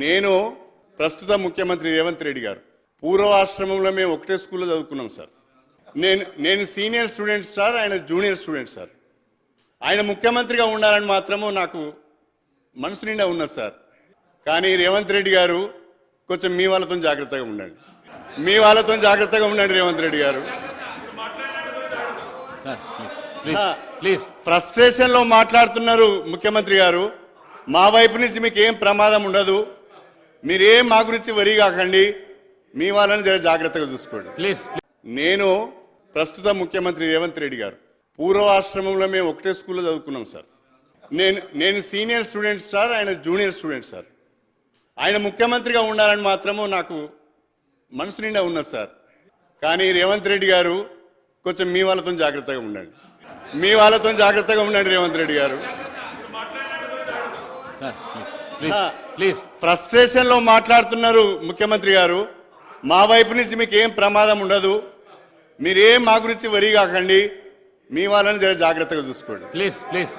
నేను ప్రస్తుత ముఖ్యమంత్రి రేవంత్ రెడ్డి గారు. పూర్వాశ్రమంలో మేము ఒకటే స్కూల్లో చదువుకున్నాం సార్. నేను నేను సీనియర్ స్టూడెంట్ సార్ ఆయన జూనియర్ స్టూడెంట్ సార్. ఆయన ముఖ్యమంత్రిగా ఉండాలని మాత్రము నాకు మనసు నిండా ఉన్నది సార్. కానీ రేవంత్ రెడ్డి గారు కొంచెం మీ వాళ్ళతో జాగ్రత్తగా ఉండండి. మీ వాళ్ళతో జాగ్రత్తగా ఉండండి రేవంత్ రెడ్డి గారు. ఫ్రస్ట్రేషన్లో మాట్లాడుతున్నారు ముఖ్యమంత్రి గారు. మా వైపు నుంచి మీకు ఏం ప్రమాదం ఉండదు. మీరేం మా గురించి వరి కాకండి. మీ వాళ్ళని జర జాగ్రత్తగా చూసుకోండి. ప్లీజ్ నేను ప్రస్తుత ముఖ్యమంత్రి రేవంత్ రెడ్డి గారు. పూర్వాశ్రమంలో మేము ఒకటే స్కూల్లో చదువుకున్నాం సార్. నేను నేను సీనియర్ స్టూడెంట్ సార్ ఆయన జూనియర్ స్టూడెంట్ సార్. ఆయన ముఖ్యమంత్రిగా ఉండాలని మాత్రము నాకు మనసు నిండా ఉన్నది సార్. కానీ రేవంత్ రెడ్డి గారు కొంచెం మీ వాళ్ళతో జాగ్రత్తగా ఉండండి. మీ వాళ్ళతో జాగ్రత్తగా ఉండండి రేవంత్ రెడ్డి గారు. సార్ ప్లీజ్ ప్లీజ్ ఫ్రస్ట్రేషన్లో మాట్లాడుతున్నారు ముఖ్యమంత్రి గారు. మా వైపు నుంచి మీకు ఏం ప్రమాదం ఉండదు. మీరేం మా గురించి వరి కాకండి. మీ వాళ్ళని జర జాగ్రత్తగా చూసుకోండి. Please please